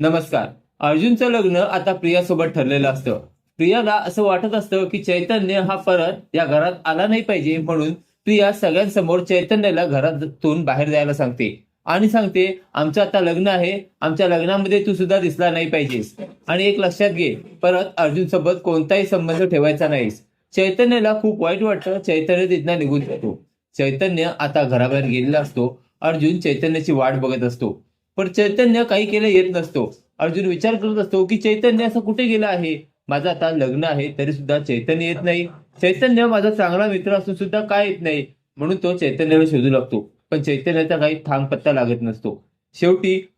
नमस्कार. अर्जुनचं लग्न आता प्रियासोबत ठरलेलं असतं. प्रियाला असं वाटत असतं की चैतन्य हा परत या घरात आला नाही पाहिजे म्हणून प्रिया सगळ्यांसमोर चैतन्याला घरातून बाहेर जायला सांगते. आणि सांगते आमचं आता लग्न आहे. आमच्या लग्नामध्ये तू सुद्धा दिसला नाही पाहिजेस. आणि एक लक्षात घे परत अर्जुन सोबत कोणताही संबंध ठेवायचा नाहीस. चैतन्याला खूप वाईट वाटतं. चैतन्य तिथनं निघून जातो. चैतन्य आता घराबाहेर गेलेला असतो. अर्जुन चैतन्याची वाट बघत असतो. पण चैतन्य काही केलं येत नसतो. अर्जुन विचार करत असतो की चैतन्य असं कुठे गेलं आहे? माझं आता लग्न आहे तरी सुद्धा चैतन्य येत नाही. चैतन्य माझा चांगला मित्र असून सुद्धा काय येत नाही? म्हणून तो चैतन्याला शोधू लागतो. पण चैतन्याचा काही थांग पत्ता लागत नसतो. शेवटी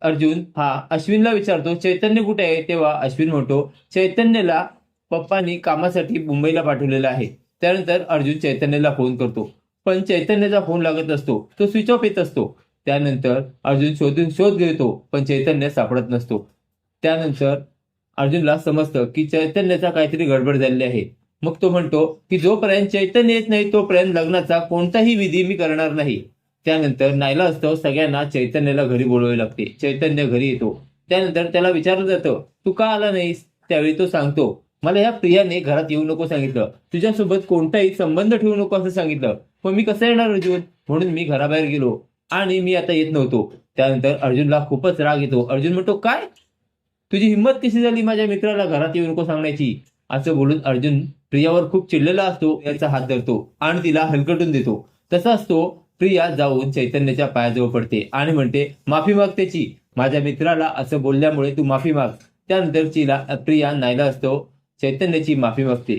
अर्जुन हा अश्विनला विचारतो चैतन्य कुठे आहे? तेव्हा अश्विन म्हणतो चैतन्यला पप्पांनी कामासाठी मुंबईला पाठवलेला आहे. त्यानंतर अर्जुन चैतन्याला फोन करतो. पण चैतन्याचा फोन लागत असतो तो स्विच ऑफ येत असतो. त्यानंतर अर्जुन शोधून शोध घेतो पण चैतन्य सापडत नसतो. त्यानंतर अर्जुनला समजतं की चैतन्याचा काहीतरी गडबड झालेली आहे. मग तो म्हणतो की जोपर्यंत चैतन्य येत नाही तोपर्यंत लग्नाचा कोणताही विधी मी करणार नाही. त्यानंतर नायला असतो सगळ्यांना चैतन्याला घरी बोलवावे लागते. चैतन्य घरी येतो. त्यानंतर त्याला विचारलं जातं तू का आला नाहीस? त्यावेळी तो सांगतो मला या प्रियाने घरात येऊ नको सांगितलं. तुझ्यासोबत कोणताही संबंध ठेवू नको असं सांगितलं. पण मी कसं येणार अर्जुन? म्हणून मी घराबाहेर गेलो. आणि मी आता येत नव्हतो. त्यानंतर अर्जुनला खूपच राग येतो. अर्जुन म्हणतो काय? तुझी हिंमत कशी झाली माझ्या मित्राला घरात येऊ नको सांगण्याची? असं बोलून अर्जुन प्रियावर खूप चिडलेला असतो याचा हात धरतो आणि तिला हलकटून देतो. तसा असतो प्रिया जाऊन चैतन्याच्या पायाजवळ पडते आणि म्हणते माफी माग त्याची. माझ्या मित्राला असं बोलल्यामुळे तू माफी माग. त्यानंतर तिला प्रिया नायला असतो चैतन्याची माफी मागते.